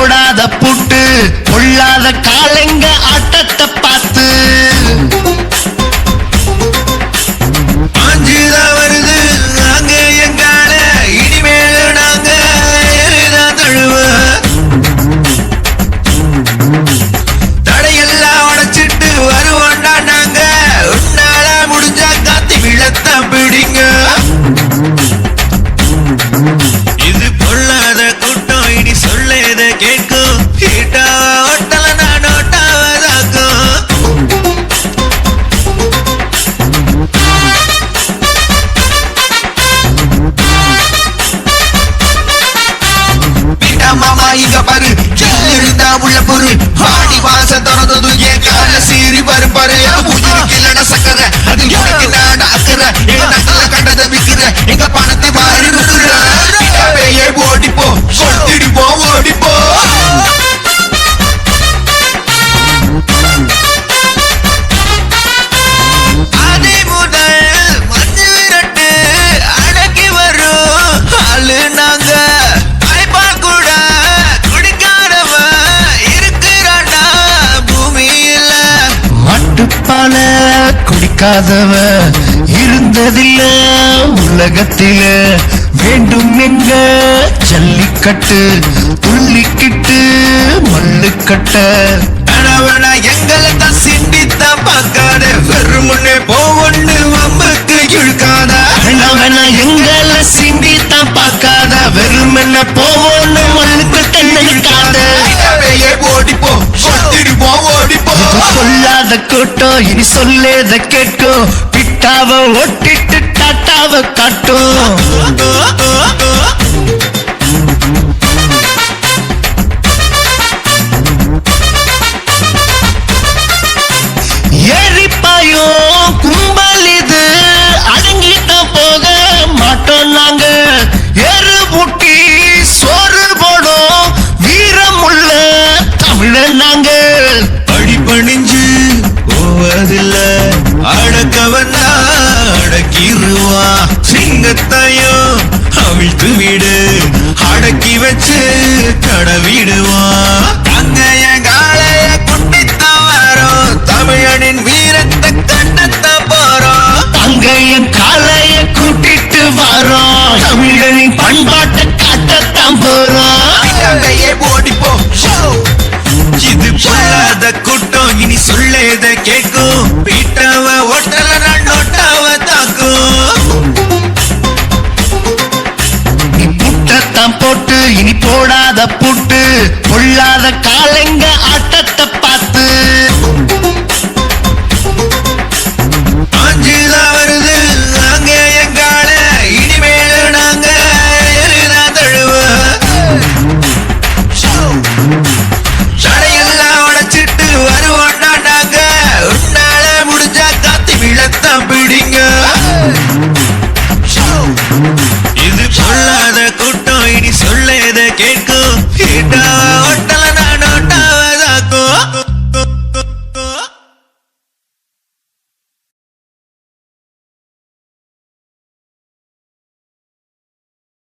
போடாத புட்டு கொள்ளாத காலைங்க ஆட்டத்தை பார்த்து. மாமா இங்க பாரு. இருந்தா உள்ள பொருள் ஆடி வாசம் குடிக்காதவ இருந்ததில்ல உலகத்தில. வேண்டும் எங்க ஜல்லிக்கட்டு துள்ளிக்கிட்டு மல்லுக்கட்ட. எங்களை தான் சிண்டித்தான் பார்க்காத வெறுமுன்னே போவொன்னு வம்புக்கு இழுக்காத. எங்கள சிந்தி தான் பார்க்காத வெறும் என்ன சொல்லாத கூட்டம் இனி சொல்லேத கேட்கும் பிட்டாவ ஒட்டிட்டு டாட்டாவ காட்டும் அடக்கவன் அடக்கிருவா. சிங்கத்தையும் அவிழ்த்து விடு. அடக்கி வச்சு கடவிடுவா. ஆட்டத்தை